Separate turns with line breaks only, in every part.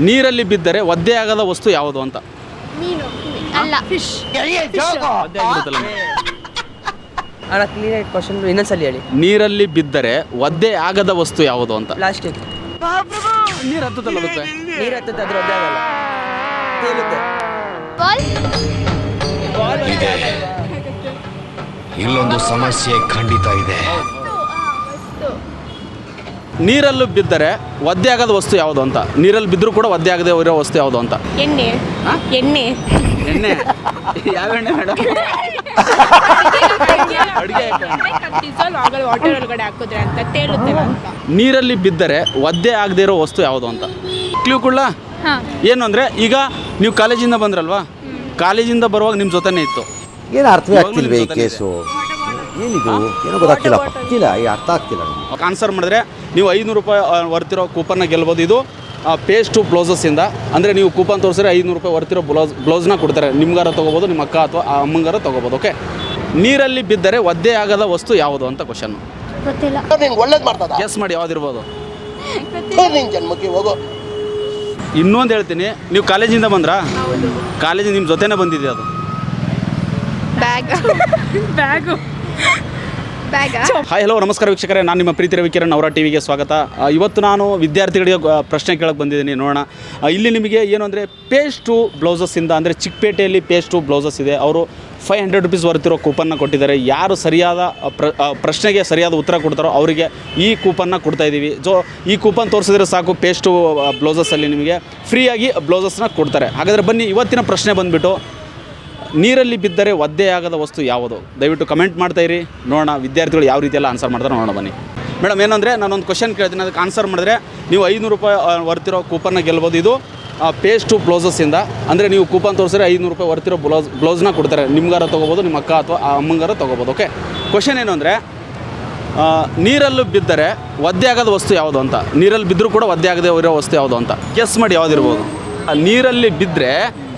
ನೀರಲ್ಲಿ ಬಿದ್ದರೆ ಒದ್ದೆ ಆಗದ ವಸ್ತು ಯಾವುದು ಅಂತ?
ಮೀನು. ಅಲ್ಲ. ಫಿಶ್
ಒದ್ದೆ ಆಗಿರುತ್ತಲ್ಲ
ಅಣ್ಣ ಕ್ಲಿಯರ್ ಕ್ವಶನ್ ಇನ್ನೊಂದ್ಸಲಿ ಹೇಳಿ.
ನೀರಲ್ಲಿ ಬಿದ್ದರೆ ಒದ್ದೆ ಆಗದ ವಸ್ತು ಯಾವುದು ಅಂತ?
ಪ್ಲಾಸ್ಟಿಕ್
ನೀರು ಅದಕ್ಕೆ
ನೀರು ಹತ್ತದ ಅದ್ರ ಒದ್ದೆ ಆಗಲ್ಲ. ತೇಲುತ್ತೆ
ಬಾಲ್.
ಇದೆ ಇಲ್ಲೊಂದು ಸಮಸ್ಯೆ ಖಂಡಿತ ಇದೆ.
ನೀರಲ್ಲೂ ಬಿದ್ದರೆ ಒದ್ದೆ ಆಗದ ವಸ್ತು ಯಾವುದು ಅಂತ? ನೀರಲ್ಲಿ ಬಿದ್ದರೂ ಕೂಡ ಒದ್ದೆ ಆಗದೆ ಇರೋ ವಸ್ತು ಯಾವುದು ಅಂತ?
ಎಣ್ಣೆ. ಎಣ್ಣೆ.
ಎಣ್ಣೆ? ಯಾವ ಎಣ್ಣೆ ಮೇಡಮ್ ಅಡುಗೆ
ಡಿಸಾಲ್ವ್ ಆಗಲ್ಲ ವಾಟರ್ ಒಳಗಡೆ ಹಾಕಿದ್ರೆ ಅಂತ ತೇಲುತ್ತಲ್ಲ ಅಂತ.
ನೀರಲ್ಲಿ ಬಿದ್ದರೆ ಒದ್ದೆ ಆಗದೆ ಇರೋ ವಸ್ತು ಯಾವುದು ಅಂತ? ಕ್ಲೂ ಕೂಡ? ಏನು ಅಂದರೆ ಈಗ ನೀವು ಕಾಲೇಜಿಂದ ಬಂದ್ರಲ್ವಾ? ಕಾಲೇಜಿಂದ ಬರುವಾಗ ನಿಮ್ಮ ಜೊತೆನೇ ಇತ್ತು.
ಏನು ಅರ್ಥವೇ ಆಗ್ತಿಲ್ವೇ ಈ ಕೇಸು? ಏನಿದು? ಏನೋ ಗೊತ್ತಾಗ್ತಿಲ್ಲ. ಅರ್ಥ ಆಗ್ತಿಲ್ಲ
ಆನ್ಸರ್ ಮಾಡಿದ್ರೆ ನೀವು ಐನೂರು ರೂಪಾಯಿ ಹೊರ್ತಿರೋ ವರ್ತಿರೋ ಕೂಪನ್ನ ಗೆಲ್ಬೋದು. ಇದು ಪೇಸ್ಟು ಬ್ಲೌಸಸ್ಸಿಂದ ಅಂದರೆ ನೀವು ಕೂಪನ್ ತೋರಿಸಿದ್ರೆ ಐನೂರು ರೂಪಾಯಿ ವರ್ತಿರೋ ಬ್ಲೌಸ್ ಬ್ಲೌಸ್ನ ಕೊಡ್ತಾರೆ. ನಿಮ್ಗಾರ ತೊಗೋಬೋದು ನಿಮ್ಮ ಅಕ್ಕ ಅಥವಾ ಆ ಅಮ್ಮಂಗಾರ ತೊಗೋಬೋದು ಓಕೆ? ನೀರಲ್ಲಿ ಬಿದ್ದರೆ ಒದ್ದೆ ಆಗದ ವಸ್ತು ಯಾವುದು ಅಂತ ಕ್ವಶನ್
ಒಳ್ಳೇದು ಮಾಡ್ತದ?
ಗೆಸ್ ಮಾಡಿ ಯಾವ್ದಿರ್ಬೋದು?
ಜನ್ಮಕ್ಕೆ ಹೋಗೋ.
ಇನ್ನೊಂದು ಹೇಳ್ತೀನಿ ನೀವು ಕಾಲೇಜಿಂದ ಬಂದ್ರಾ? ಕಾಲೇಜ್ ನಿಮ್ಮ ಜೊತೆನೇ ಬಂದಿದೆ ಅದು?
ಬ್ಯಾಗ್.
ಬ್ಯಾಗು.
ಬ್ಯಾಗ
ಹಾಯ್ ಹಲೋ ನಮಸ್ಕಾರ ವೀಕ್ಷಕರೇ. ನಾನು ನಿಮ್ಮ ಪ್ರೀತಿ ರವಿಕಿರಣ್ ಅವರ ಟಿವಿಗೆ ಸ್ವಾಗತ. ಆ, ಇವತ್ತು ನಾನು ವಿದ್ಯಾರ್ಥಿಗಳಿಗೆ ಆ, ಪ್ರಶ್ನೆ ಕೇಳಕ್ಕೆ ಬಂದಿದ್ದೀನಿ. ನೋಡೋಣ. ಆ, ಇಲ್ಲಿ ನಿಮಗೆ ಏನು ಅಂದರೆ ಪೇಸ್ಟು ಬ್ಲೌಸಸ್ಸಿಂದ ಅಂದರೆ ಚಿಕ್ಕಪೇಟೆಯಲ್ಲಿ ಪೇಸ್ಟು ಬ್ಲೌಸಸ್ ಇದೆ. ಅವರು ಫೈವ್ ಹಂಡ್ರೆಡ್ ರುಪೀಸ್ ವರ್ತಿರೋ ಕೂಪನ್ನ ಕೊಟ್ಟಿದ್ದಾರೆ. ಯಾರು ಸರಿಯಾದ ಆ, ಪ್ರ ಆ, ಪ್ರಶ್ನೆಗೆ ಸರಿಯಾದ ಉತ್ತರ ಕೊಡ್ತಾರೋ ಅವರಿಗೆ ಈ ಕೂಪನ್ನ ಕೊಡ್ತಾ ಇದ್ದೀವಿ ಸೊ ಈ ಕೂಪನ್ ತೋರಿಸಿದ್ರೆ ಸಾಕು ಪೇಸ್ಟು ಬ್ಲೌಸಸ್ಸಲ್ಲಿ ನಿಮಗೆ ಫ್ರೀಯಾಗಿ ಬ್ಲೌಸಸ್ನ ಕೊಡ್ತಾರೆ. ಹಾಗಾದರೆ ಬನ್ನಿ ಇವತ್ತಿನ ಪ್ರಶ್ನೆ ಬಂದುಬಿಟ್ಟು ನೀರಲ್ಲಿ ಬಿದ್ದರೆ ಒದ್ದೆ ಆಗದ ವಸ್ತು ಯಾವುದು? ದಯವಿಟ್ಟು ಕಮೆಂಟ್ ಮಾಡ್ತಾ ಇರಿ. ನೋಡೋಣ ವಿದ್ಯಾರ್ಥಿಗಳು ಯಾವ ರೀತಿಯೆಲ್ಲ ಆನ್ಸರ್ ಮಾಡ್ತಾರೆ. ನೋಡೋಣ ಬನ್ನಿ. ಮೇಡಮ್, ಏನಂದರೆ ನಾನೊಂದು ಕ್ವಶನ್ ಕೇಳ್ತೀನಿ. ಅದಕ್ಕೆ ಆನ್ಸರ್ ಮಾಡಿದ್ರೆ ನೀವು ಐನೂರು ರೂಪಾಯಿ ವರ್ತಿರೋ ಕೂಪನ್ನ ಗೆಲ್ಬೋದು. ಇದು ಪೇಸ್ಟು ಬ್ಲೌಸಸ್ಸಿಂದ ಅಂದರೆ ನೀವು ಕೂಪನ್ ತೋರಿಸಿದ್ರೆ ಐನೂರು ರೂಪಾಯಿ ವರ್ತಿರೋ ಬ್ಲೌಸ್ ಬ್ಲೌಸ್ನ ಕೊಡ್ತಾರೆ. ನಿಮ್ಗಾರ ತೊಗೋಬೋದು, ನಿಮ್ಮ ಅಕ್ಕ ಅಥವಾ ಅಮ್ಮಂಗಾರ ತೊಗೋಬೋದು. ಓಕೆ ಕ್ವಶನ್ ಏನು ಅಂದರೆ ನೀರಲ್ಲೂ ಬಿದ್ದರೆ ಒದ್ದೆ ಆಗದ ವಸ್ತು ಯಾವುದು ಅಂತ. ನೀರಲ್ಲಿ ಬಿದ್ದರೂ ಕೂಡ ಒದ್ದೆ ಆಗದೆ ಇರೋ ವಸ್ತು ಯಾವುದು ಅಂತ. ಕೆಸ್ ಮಾಡಿ ಯಾವುದಿರ್ಬೋದು ನೀರಲ್ಲಿ ಬಿದ್ದರೆ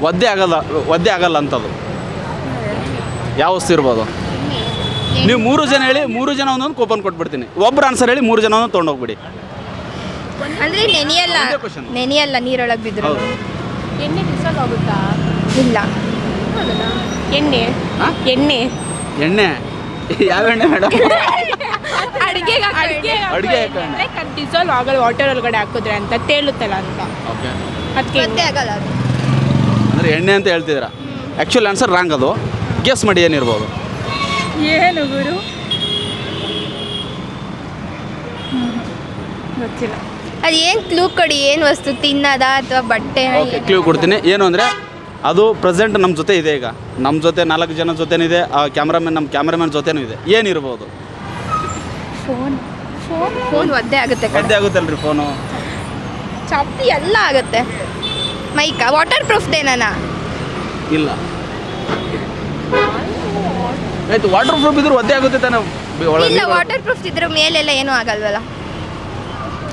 ಒದ್ದೆ ಆಗಲ್ಲ ಒದ್ದೆ ಆಗಲ್ಲ ಅಂತದು. ಯಾವ ವಸ್ತು ಇರ್ಬೋದು? ನೀವು ಮೂರು ಜನ ಹೇಳಿ ಮೂರು ಜನ ಒಂದೊಂದು ಕೂಪನ್ ಕೊಟ್ಬಿಡ್ತೀನಿ. ಒಬ್ಬರು ಆನ್ಸರ್ ಹೇಳಿ ಮೂರು ಜನ ಒಂದೊಂದು ತೊಗೊಂಡೋಗ್ಬಿಡಿ.
ಅಂದ್ರೆ ನೆನೆಯಲ್ಲ ನೆನೆಯಲ್ಲ ನೀರೊಳಗೆ ಬಿದ್ರು.
ಹೌದು.
ಎಣ್ಣೆ ಆಗುತ್ತಾ?
ಇಲ್ಲ.
ಎಣ್ಣೆ?
ಹಾ?
ಎಣ್ಣೆ.
ಎಣ್ಣೆ? ಯಾವ ಎಣ್ಣೆ ಮೇಡಮ್
ಅಡಿಗೆ ಅಡಿಗೆ
ಅಡ್ಗೆ.
ಡಿಸಾಲ್ವ್ ಆಗಲ್ಲ ವಾಟರ್ ಒಳಗಡೆ ಹಾಕಿದ್ರೆ ಅಂತ ತೇಲುತ್ತಲ್ಲ ಅಂತ.
ಓಕೆ
ಅದಕ್ಕೆ
ಆಗಲ್ಲ ಅದು.
ಅಂದರೆ ಎಣ್ಣೆ ಅಂತ ಹೇಳ್ತಿದ್ದೀರಾ? ಆ್ಯಕ್ಚುಲಿ ಆನ್ಸರ್ ರಾಂಗ್ ಅದು. ಗೆಸ್ ಮಾಡಿ ಏನಿರ್ಬೋದು?
ಏನು ಗುರು? ಗೊತ್ತಿಲ್ಲ.
ಅದು ಏನು ಕ್ಲೂ ಕೊಡಿ ಏನು ವಸ್ತು ತಿನ್ನದ ಅಥವಾ ಬಟ್ಟೆ?
ಓಕೆ ಕ್ಲೂ ಕೊಡ್ತೀನಿ. ಏನು ಅಂದರೆ ಅದು ಪ್ರೆಸೆಂಟ್ ನಮ್ಮ ಜೊತೆ ಇದೆ ಈಗ. ನಮ್ಮ ಜೊತೆ ನಾಲ್ಕು ಜನ ಜೊತೆನಿದೆ ಆ ಕ್ಯಾಮ್ರಾಮನ್ ನಮ್ಮ ಕ್ಯಾಮ್ರಾಮನ್ ಜೊತೆನೂ ಇದೆ. ಏನಿರ್ಬೋದು?
ಫೋನ್ ಫೋನ್
ಫೋನ್ ಒದ್ದೆ ಆಗುತ್ತೆ ಕಣೆ.
ಒದ್ದೆ ಆಗುತ್ತಲ್ರಿ ಫೋನು
ಚಪ್ಪಿ ಎಲ್ಲ ಆಗುತ್ತೆ. ಮೈಕ? ವಾಟರ್ ಪ್ರೂಫ್ ದೇನಾ
ಇಲ್ಲ. ಆಯ್ತು ವಾಟರ್ ಪ್ರೂಫ್ ಇದ್ರೆ ಒದ್ದೆ ಆಗುತ್ತೆ ತಾನೆ. ಒಳಗೆ
ಇಲ್ಲ ವಾಟರ್ ಪ್ರೂಫ್ ಇದ್ರೆ ಮೇಲೆಲ್ಲ ಏನೂ ಆಗಲ್ವಲ್ಲ.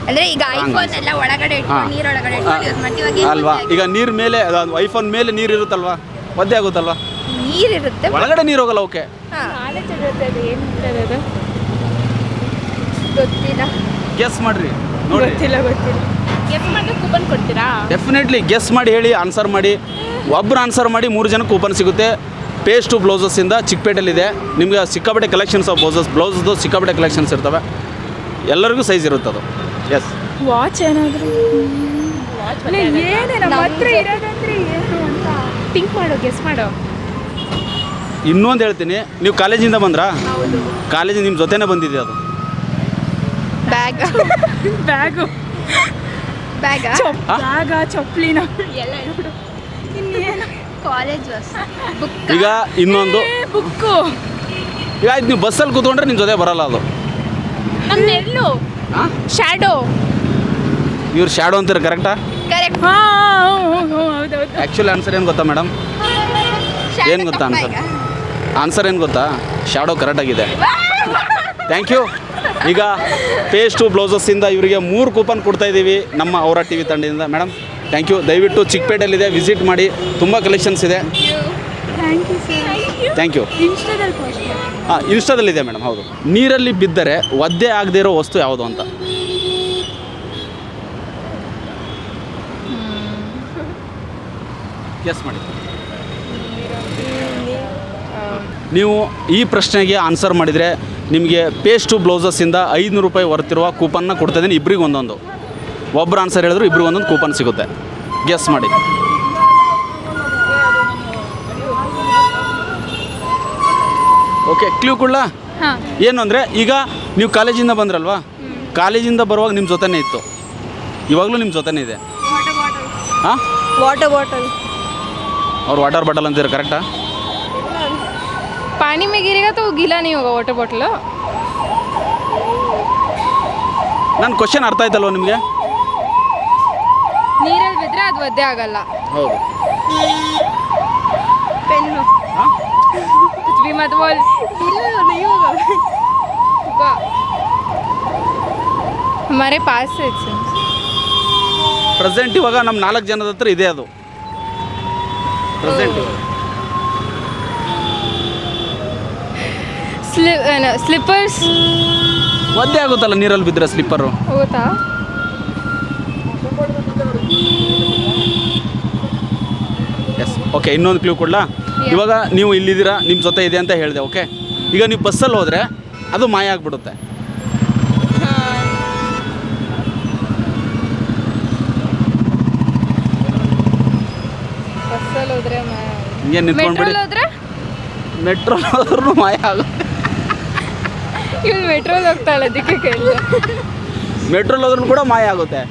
ಅಂದ್ರೆ ಈಗ ಐಫೋನ್ ಎಲ್ಲ ಒಳಗಡೆ ಇಟ್ಕೊಂಡು ನೀರ್ ನೀರೊಳಗಡೆ ಇಟ್ಕೊಂಡು ಯೂಸ್ ಮಾಡ್ತೀವಿ.
ಅಲ್ವಾ? ಈಗ ನೀರ್ ಮೇಲೆ ಐಫೋನ್ ಮೇಲೆ ನೀರು ಇರುತ್ತಲ್ವಾ? ಒದ್ದೆ ಆಗುತ್ತಲ್ವಾ?
ನೀರ್ ಇರುತ್ತೆ
ಒಳಗಡೆ ನೀರು ಹೋಗಲ್ಲ ಓಕೆ.
ಗೊತ್ತಿಲ್ಲ.
ಗೆಸ್ ಮಾಡ್ರಿ ನೋಡಿ.
ಗೊತ್ತಿಲ್ಲ ಗೊತ್ತಿಲ್ಲ. ಗೆಸ್ ಮಾಡಿದ್ರೆ ಕೂಪನ್ ಕೊಡ್ತೀರಾ?
ಡೆಫಿನೆಟ್ಲಿ ಗೆಸ್ ಮಾಡಿ ಹೇಳಿ ಆನ್ಸರ್ ಮಾಡಿ. ಒಬ್ರು ಆನ್ಸರ್ ಮಾಡಿ ಮೂರು ಜನಕ್ಕೆ ಕೂಪನ್ ಸಿಗುತ್ತೆ. ಪೇಸ್ಟು ಬ್ಲೌಸಸ್ಸಿಂದ ಚಿಕ್ಕಪೇಟೆಲಿದೆ ನಿಮಗೆ ಸಿಕ್ಕಾಪಟ್ಟೆ ಕಲೆಕ್ಷನ್ಸ್ ಆಫ್ ಬ್ಲೌಸಸ್ ಬ್ಲೌಸ್ದು ಸಿಕ್ಕಾಪಟ್ಟೆ ಕಲೆಕ್ಷನ್ಸ್ ಇರ್ತವೆ. ಎಲ್ಲರಿಗೂ ಸೈಜ್ ಇರುತ್ತೆ ಅದು. ಎಸ್
ವಾಚ್ ಏನಾದರೂ? ಏನೇ ನಮ್ಮ ಹತ್ರ ಇರೋದಂದ್ರೆ ಏನು ಅಂತ. ಥಿಂಕ್ ಮಾಡು ಗೆಸ್ ಮಾಡು.
ಇನ್ನೊಂದು ಹೇಳ್ತೀನಿ. ನೀವು ಕಾಲೇಜಿಂದ ಬಂದ್ರಾ? ಕಾಲೇಜಿಂದ ನಿಮ್ಮ ಜೊತೆನೇ ಬಂದಿದೆ ಅದು.
ಬ್ಯಾಗ್
ಬ್ಯಾಗು
ಬ್ಯಾಗ?
ಬ್ಯಾಗ ಚಪ್ಪಲಿನ ಎಲ್ಲ ನೋಡು ಇನ್ನೇನು?
ಕಾಲೇಜ್ ಬಸ್ ಬುಕ್
ಈಗ ಇನ್ನೊಂದು.
ಬುಕ್ಕು.
ಈಗ ಆಯ್ತು ನೀವು ಬಸ್ಸಲ್ಲಿ ಕೂತ್ಕೊಂಡ್ರೆ ನಿಮ್ಮ ಜೊತೆ ಬರಲ್ಲ ಅದು.
ನಮ್ಮ ನೆರಳು ಶ್ಯಾಡೋ
ಇವ್ರು ಶ್ಯಾಡೋ ಅಂತೀರ ಕರೆಕ್ಟಾ
ಕರೆಕ್ಟ್
ಹೌದೌದು
ಆ್ಯಕ್ಚುಲಿ ಆನ್ಸರ್ ಏನು ಗೊತ್ತಾ ಮೇಡಮ್ ಏನು ಗೊತ್ತಾ ಆನ್ಸರ್ ಆನ್ಸರ್ ಏನು ಗೊತ್ತಾ? ಶ್ಯಾಡೋ ಕರೆಕ್ಟಾಗಿದೆ ಥ್ಯಾಂಕ್ ಯು ಈಗ ಪೇಸ್ಟು ಬ್ಲೌಸಸ್ಸಿಂದ ಇವರಿಗೆ ಮೂರು ಕೂಪನ್ ಕೊಡ್ತಾ ಇದ್ದೀವಿ ನಮ್ಮ ಅವರ ಟಿ ವಿ ತಂಡದಿಂದ. ಮೇಡಮ್ ಥ್ಯಾಂಕ್ ಯು ದಯವಿಟ್ಟು ಚಿಕ್ಕಪೇಟೆಯಲ್ಲಿದೆ ವಿಸಿಟ್ ಮಾಡಿ. ತುಂಬ ಕಲೆಕ್ಷನ್ಸ್ ಇದೆ.
ಥ್ಯಾಂಕ್ ಯು
ಹಾಂ ಇನ್ಸ್ಟಾದಲ್ಲಿದೆ ಮೇಡಮ್ ಹೌದು. ನೀರಲ್ಲಿ ಬಿದ್ದರೆ ಒದ್ದೆ ಆಗದೇ ಇರೋ ವಸ್ತು ಯಾವುದು ಅಂತ? ಎಸ್ ಮಾಡಿ. ನೀವು ಈ ಪ್ರಶ್ನೆಗೆ ಆನ್ಸರ್ ಮಾಡಿದರೆ ನಿಮಗೆ ಪೇಸ್ಟು ಬ್ಲೌಸಸ್ಸಿಂದ ಐದುನೂರು ರೂಪಾಯಿ ಹೊರತಿರುವ ಕೂಪನ್ನ ಕೊಡ್ತಾ ಇದ್ದೀನಿ. ಇಬ್ಬರಿಗೆ ಒಂದೊಂದು. ಒಬ್ಬರು ಆನ್ಸರ್ ಹೇಳಿದ್ರು ಇಬ್ಬರಿಗೆ ಒಂದೊಂದು ಕೂಪನ್ ಸಿಗುತ್ತೆ. ಗೆಸ್ ಮಾಡಿ. ಓಕೆ ಕ್ಲೂ ಕೊಡ್ಲಾ? ಏನು ಅಂದರೆ ಈಗ ನೀವು ಕಾಲೇಜಿಂದ ಬಂದ್ರಲ್ವಾ? ಕಾಲೇಜಿಂದ ಬರುವಾಗ ನಿಮ್ಮ ಜೊತೆನೇ ಇತ್ತು. ಇವಾಗಲೂ ನಿಮ್ಮ ಜೊತೆನೇ ಇದೆ. ಹಾಂ?
ವಾಟರ್ ಬಾಟಲ್
ಅವ್ರು ವಾಟರ್ ಬಾಟಲ್ ಅಂತೀರ ಕರೆಕ್ಟಾ
पानी में गिरेगा तो वो गीला नहीं होगा वाटर बॉटल
ನನ್ನ ಕ್ವಶನ್ ಅರ್ಥ ಆಯ್ತಲ್ವ ನಿಮಗೆ
ನೀರಲ್ಲಿ ಬಿದ್ದರೆ ಅದು ಒದ್ದೆ ಆಗಲ್ಲ
ಹೌದು
ಪೆನ್ನು कुछ भी मत बोल नहीं होगा होगा। हमारे पास है it seems.
ಪ್ರೆಸೆಂಟ್ ಇವಾಗ ನಮ್ಮ ನಾಲ್ಕು ಜನದ ಹತ್ರ ಇದೆ ಅದು ಪ್ರೆಸೆಂಟ್
Sli- ಸ್ಲಿಪ್ಪರ್ಸ್
ಒದ್ದೆ ಆಗುತ್ತಲ್ಲ ನೀರಲ್ಲಿ ಬಿದ್ದರೆ ಸ್ಲಿಪ್ಪರು?
ಹೋಗುತ್ತಾ?
ಎಸ್ ಓಕೆ ಇನ್ನೊಂದು ಕ್ಲೂ ಕೊಡ್ಲಾ? ಇವಾಗ ನೀವು ಇಲ್ಲಿದ್ದೀರಾ ನಿಮ್ಮ ಜೊತೆ ಇದೆ ಅಂತ ಹೇಳಿದೆ ಓಕೆ ಈಗ ನೀವು ಬಸ್ಸಲ್ಲಿ ಹೋದರೆ ಅದು ಮಾಯ ಆಗಿಬಿಡುತ್ತೆ. ಹಿಂಗೆ ನಿಂತ್ಕೊಂಡ್ಬಿಡಿ.
ಮೆಟ್ರೋಲ್ ಹೋದ್ರೆ?
ಮೆಟ್ರೋ ಹೋದ್ರೂ ಮಾಯ ಆಗುತ್ತೆ.
ಇವಳು ಮೆಟ್ರೋಲ್ ಹೋಗ್ತಾಳೆ ಅದಕ್ಕೆ ಕೇಳಿದೆ.
ಮೆಟ್ರೋಲ್ ಹೋದ್ರೂ ಕೂಡ ಮಾಯ ಆಗುತ್ತೆ.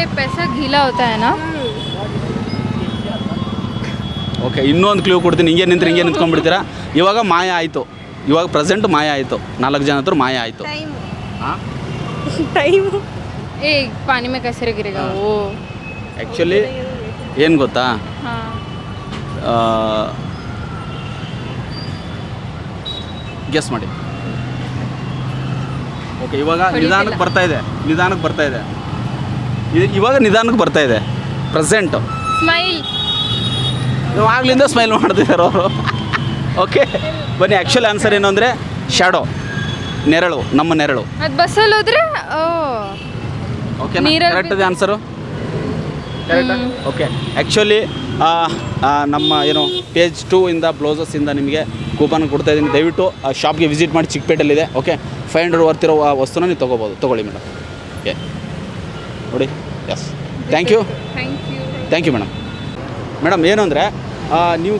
ಏ ಪೆಸ ಗೀಲಾ ಹೋಗ್ತಾ
ಓಕೆ ಇನ್ನೊಂದು ಕ್ಲೂ ಕೊಡ್ತೀನಿ. ಹಿಂಗೆ ನಿಂತ್ರೆ ಹಿಂಗೆ ನಿಂತ್ಕೊಂಡ್ಬಿಡ್ತೀರಾ? ಇವಾಗ ಮಾಯ ಆಯಿತು. ಇವಾಗ ಪ್ರೆಸೆಂಟ್ ಮಾಯ ಆಯಿತು. ನಾಲ್ಕು ಜನ ಹತ್ರ ಮಾಯ ಆಯಿತು.
ಟೈಮ್ ಏ ಪಾನಿಮೆ ಕಸರಗಿರಿಗ. ಓ.
ಆ್ಯಕ್ಚುಲಿ ಏನು ಗೊತ್ತಾ?
ಹಾಂ.
ಗೆಸ್ ಮಾಡಿ. ಓಕೆ ಇವಾಗ ನಿಧಾನಕ್ಕೆ ಬರ್ತಾ ಇದೆ. ನಿಧಾನಕ್ಕೆ ಬರ್ತಾ ಇದೆ. ಇವಾಗ ನಿಧಾನಕ್ಕೆ ಬರ್ತಾ ಇದೆ. ಪ್ರೆಸೆಂಟು ಸ್ಮೈಲ್ ಆಗ್ಲಿಂದ ಸ್ಮೈಲ್ ಮಾಡ್ತಿದ್ದಾರೆ ಅವರು. ಓಕೆ ಬನ್ನಿ ಆ್ಯಕ್ಚುಲ್ ಆನ್ಸರ್ ಏನು ಅಂದರೆ ಶ್ಯಾಡೋ ನೆರಳು ನಮ್ಮ ನೆರಳು.
ಬಸ್ಸಲ್ಲಿ ಹೋದ್ರೆ
okay correct answer okay actually ನಮ್ಮ ಏನು ಪೇಜ್ ಟೂ ಇಂದ ಬ್ಲೌಸಸ್ಸಿಂದ ನಿಮಗೆ ಕೂಪನ್ ಕೊಡ್ತಾ ಇದ್ದೀನಿ. ದಯವಿಟ್ಟು ಆ ಶಾಪ್ಗೆ ವಿಸಿಟ್ ಮಾಡಿ ಚಿಕ್ಕಪೇಟೆಲ್ಲಿದೆ ಓಕೆ ಫೈವ್ ಹಂಡ್ರೆಡ್ ವರ್ತಿರೋ ಆ ವಸ್ತುನ ನೀವು ತೊಗೋಬೋದು. ತೊಗೊಳ್ಳಿ ಮೇಡಮ್ ಓಕೆ ನೋಡಿ. Yes thank you
thank you
thank you madam madam ಏನು ಅಂದರೆ ನೀವು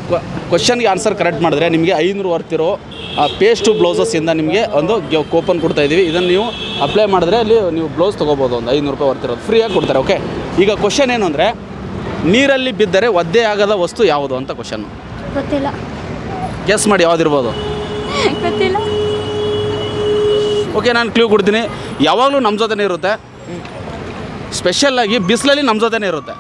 ಕ್ವಶನ್ಗೆ ಆನ್ಸರ್ ಕರೆಕ್ಟ್ ಮಾಡಿದ್ರೆ ನಿಮಗೆ ಐನೂರು ವರ್ತಿರೋ ಪೇಸ್ಟು ಬ್ಲೌಸಸ್ಸಿಂದ ನಿಮಗೆ ಒಂದು ಕೂಪನ್ ಕೊಡ್ತಾ ಇದ್ದೀವಿ. ಇದನ್ನು ನೀವು ಅಪ್ಲೈ ಮಾಡಿದ್ರೆ ಅಲ್ಲಿ ನೀವು ಬ್ಲೌಸ್ ತೊಗೋಬೋದು ಒಂದು ಐನೂರು ರೂಪಾಯಿ ವರ್ತಿರೋದು. ಫ್ರೀಯಾಗಿ ಕೊಡ್ತಾರೆ ಓಕೆ ಈಗ ಕ್ವಶನ್ ಏನು ಅಂದರೆ ನೀರಲ್ಲಿ ಬಿದ್ದರೆ ಒದ್ದೆ ಆಗದ ವಸ್ತು ಯಾವುದು ಅಂತ ಕ್ವಶನ್ನು
ಗೊತ್ತಿಲ್ಲ.
ಗೆಸ್ ಮಾಡಿ ಯಾವುದಿರ್ಬೋದು?
ಗೊತ್ತಿಲ್ಲ.
ಓಕೆ ನಾನು ಕ್ಲೂ ಕೊಡ್ತೀನಿ. ಯಾವಾಗಲೂ ನಮ್ಮ ಜೊತೆನೇ ಇರುತ್ತೆ. ಸ್ಪೆಷಲ್ಲಾಗಿ ಬಿಸಿಲಲ್ಲಿ ನಮ್ಮ ಜೊತೆನೇ ಇರುತ್ತೆ.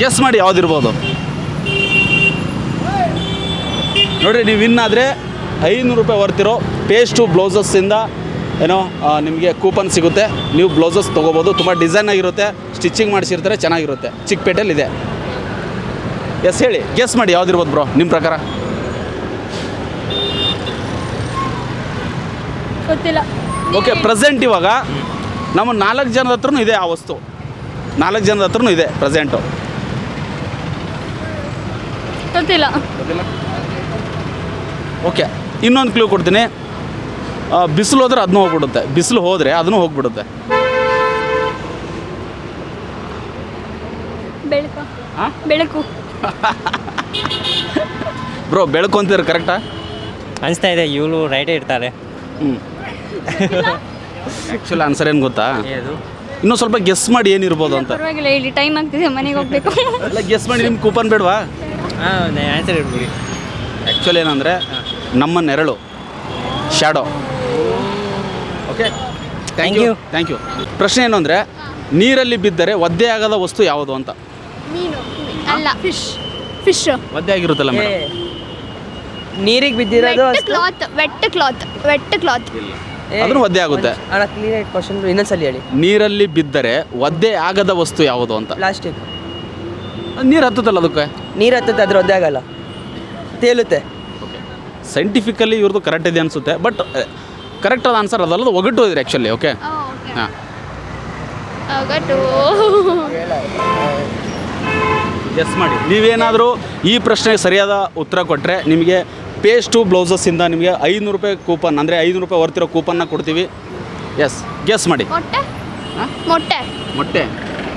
ಗೆಸ್ ಮಾಡಿ ಯಾವುದಿರ್ಬೋದು? ನೋಡಿರಿ ನೀವು ವಿನ್ ಆದರೆ ಐನೂರು ರೂಪಾಯಿ ವರ್ತಿರೋ ಪೇಸ್ಟು ಬ್ಲೌಸಸ್ಸಿಂದ ಏನೋ ನಿಮಗೆ ಕೂಪನ್ ಸಿಗುತ್ತೆ. ನೀವು ಬ್ಲೌಸಸ್ ತೊಗೋಬೋದು. ತುಂಬ ಡಿಸೈನ್ ಆಗಿರುತ್ತೆ. ಸ್ಟಿಚಿಂಗ್ ಮಾಡಿಸಿರ್ತಾರೆ ಚೆನ್ನಾಗಿರುತ್ತೆ. ಚಿಕ್ಕಪೇಟೆಯಲ್ಲಿ ಇದೆ. ಎಸ್ ಹೇಳಿ. ಗೆಸ್ ಮಾಡಿ ಯಾವುದಿರ್ಬೋದು ಬ್ರೋ ನಿಮ್ಮ ಪ್ರಕಾರ?
ಗೊತ್ತಿಲ್ಲ.
ಓಕೆ ಪ್ರೆಸೆಂಟ್ ಇವಾಗ ನಮ್ಮ ನಾಲ್ಕು ಜನದ ಹತ್ರನೂ ಇದೆ ಆ ವಸ್ತು. ನಾಲ್ಕು ಜನದ ಹತ್ರನೂ ಇದೆ ಪ್ರೆಸೆಂಟು
ಗೊತ್ತಿಲ್ಲ.
ಓಕೆ ಇನ್ನೊಂದು ಕ್ಲೂ ಕೊಡ್ತೀನಿ. ಬಿಸಿಲು ಹೋದ್ರೆ ಅದನ್ನೂ ಹೋಗ್ಬಿಡುತ್ತೆ. ಬಿಸಿಲು ಹೋದ್ರೆ ಅದನ್ನೂ ಹೋಗ್ಬಿಡುತ್ತೆ.
ಬೆಳಕು.
ಆ?
ಬೆಳಕು.
ಬ್ರೋ ಬೆಳಕು ಅಂತೀರ ಕರೆಕ್ಟಾ
ಅನಿಸ್ತಾ ಇದೆ ಇವಳು ರೈಟೇ ಇರ್ತಾರೆ.
ಹ್ಞೂ ಆ್ಯಕ್ಚುಲಿ ಆನ್ಸರ್ ಏನು ಗೊತ್ತಾ?
ಅದು.
ಇನ್ನೂ ಸ್ವಲ್ಪ ಗೆಸ್ ಮಾಡಿ ಏನಿರ್ಬೋದು ಅಂತ.
ಪರವಾಗಿಲ್ಲ ಇಲ್ಲಿ ಟೈಮ್ ಆಗ್ತಿದೆ ಮನೆಗೆ ಹೋಗ್ಬೇಕು.
ಎಲ್ಲ ಗೆಸ್ ಮಾಡಿ ನಿಮ್ಗೆ ಕೂಪನ್ ಬೇಡವಾ?
ಹಾಂ ಆನ್ಸರ್ ಹೇಳ್ಬಿಡಿ.
ಆ್ಯಕ್ಚುಲಿ ಏನಂದರೆ ನಮ್ಮ ನೆರಳು shadow okay thank
you.
Thank you ಪ್ರಶ್ನೆ ಏನು ಅಂದರೆ ನೀರಲ್ಲಿ ಬಿದ್ದರೆ ಒದ್ದೆ ಆಗದ ವಸ್ತು ಯಾವುದು ಅಂತ?
ಮೀನು. ಅಲ್ಲ ಫಿಶ್ ಫಿಶ್
ಒದ್ದೆ ಆಗಿರುತ್ತಲ್ಲ ಮೇಡಮ್
ನೀರಿಗೆ ಬಿದ್ದಿರೋದು
cloth wet cloth wet cloth
ಅದನ್ನು ಒದ್ದೆ ಆಗುತ್ತೆ.
ಅಣ್ಣ ಕ್ಲಿಯರ್ ಆಗಿ ಕ್ವಶನ್ ಇನ್ನೊಂದ್ಸಲಿ ಹೇಳಿ.
ನೀರಲ್ಲಿ ಬಿದ್ದರೆ ಒದ್ದೆ ಆಗದ ವಸ್ತು ಯಾವುದು ಅಂತ?
ಪ್ಲಾಸ್ಟಿಕ್
ನೀರು ಹತ್ತುತ್ತಲ್ಲ ಅದಕ್ಕೆ?
ನೀರು ಹತ್ತುತ್ತೆ ಅದ್ರ ಒದ್ದೆ ಆಗಲ್ಲ. ತೇಲುತ್ತೆ.
ಸೈಂಟಿಫಿಕಲಿ ಇವ್ರದ್ದು ಕರೆಕ್ಟ್ ಇದೆ ಅನಿಸುತ್ತೆ ಬಟ್ ಕರೆಕ್ಟ್ ಆದ ಆನ್ಸರ್ ಅದಲ್ಲದ ಒಗಟು ಇದ್ರೆ ಆ್ಯಕ್ಚುಲಿ ಓಕೆ ಹಾಂ.
ಒಗಟು.
ಎಸ್ ಮಾಡಿ. ನೀವೇನಾದರೂ ಈ ಪ್ರಶ್ನೆಗೆ ಸರಿಯಾದ ಉತ್ತರ ಕೊಟ್ಟರೆ ನಿಮಗೆ ಪೇಸ್ಟು ಬ್ಲೌಸಸ್ಸಿಂದ ನಿಮಗೆ ಐನೂರು ರೂಪಾಯಿ ಕೂಪನ್ ಅಂದರೆ ಐನೂರು ರೂಪಾಯಿ ಹೊರ್ತಿರೋ ಕೂಪನ್ನ ಕೊಡ್ತೀವಿ. ಎಸ್ ಗೆಸ್ ಮಾಡಿ.
ಮೊಟ್ಟೆ? ಮೊಟ್ಟೆ.
ಮೊಟ್ಟೆ?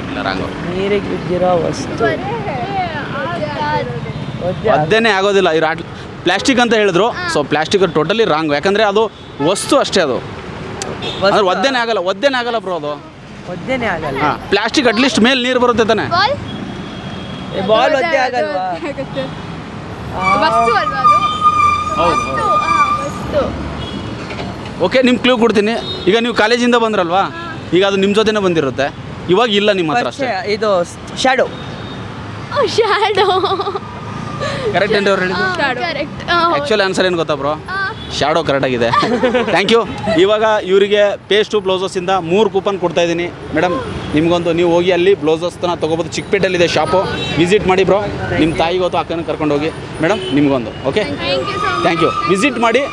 ಇಲ್ಲ ರಾಂಗು
ನೀರಿಗೆ ಬಿದ್ದಿರೋ ವಸ್ತು.
ಒದ್ದೇನೆ ಆಗೋದಿಲ್ಲ. ಈ ರಾಟ್ ಪ್ಲಾಸ್ಟಿಕ್ ಅಂತ ಹೇಳಿದ್ರು. ಸೊ ಪ್ಲಾಸ್ಟಿಕ್ ಟೋಟಲಿ ರಾಂಗ್ ಯಾಕಂದರೆ ಅದು ವಸ್ತು ಅಷ್ಟೇ ಅದು. ಅಂದ್ರೆ ಒದ್ದೆನೇ ಆಗಲ್ಲ. ಒದ್ದೇನೆ ಆಗಲ್ಲ ಬ್ರೋ ಅದು.
ಒದ್ದೆನೇ ಆಗಲ್ಲ.
ಹಾಂ ಪ್ಲಾಸ್ಟಿಕ್ ಅಟ್ಲೀಸ್ಟ್ ಮೇಲೆ ನೀರು ಬರುತ್ತೆ ತಾನೆ.
ಬಾಲ್?
ಬಾಲ್ ಒದ್ದೆ ಆಗಲ್ವಾ?
ವಸ್ತು ಅಲ್ವಾ ಅದು?
ಹೌದು
ವಸ್ತು ಆ, ವಸ್ತು.
ಓಕೆ ನಿಮ್ಮ ಕ್ಲೂ ಕೊಡ್ತೀನಿ. ಈಗ ನೀವು ಕಾಲೇಜಿಂದ ಬಂದ್ರಲ್ವಾ? ಈಗ ಅದು ನಿಮ್ಮ ಜೊತೆನೇ ಬಂದಿರುತ್ತೆ. ಇವಾಗ ಇಲ್ಲ ನಿಮ್ಮ ಹತ್ರ ಅಷ್ಟೇ.
ಇದು ಶ್ಯಾಡೋ
ಶ್ಯಾಡೋ
ಕರೆಕ್ಟ್ ಅಂತ ಅವ್ರು ಹೇಳಿದ್ರು
ಕರೆಕ್ಟ್
ಆ್ಯಕ್ಚುಲಿ ಆನ್ಸರ್ ಏನು ಗೊತ್ತಾ ಬ್ರೋ ಶಾಡೋ ಕರೆಕ್ಟಾಗಿದೆ ಥ್ಯಾಂಕ್ ಯು ಇವಾಗ ಇವರಿಗೆ ಪೇಸ್ಟು ಬ್ಲೌಸಸ್ಸಿಂದ ಮೂರು ಕೂಪನ್ ಕೊಡ್ತಾ ಇದ್ದೀನಿ. ಮೇಡಮ್ ನಿಮಗೊಂದು ನೀವು ಹೋಗಿ ಅಲ್ಲಿ ಬ್ಲೌಸಸ್ನ ತೊಗೋಬೋದು. ಚಿಕ್ಕಪೇಟೆಯಲ್ಲಿದೆ ಶಾಪು ವಿಸಿಟ್ ಮಾಡಿ ಬ್ರೋ ನಿಮ್ಮ ತಾಯಿಗೆ ಹೊತ್ತು ಅಕ್ಕನ ಕರ್ಕೊಂಡು ಹೋಗಿ ಮೇಡಮ್ ನಿಮಗೊಂದು okay
thank you so
thank you visit ಮಾಡಿ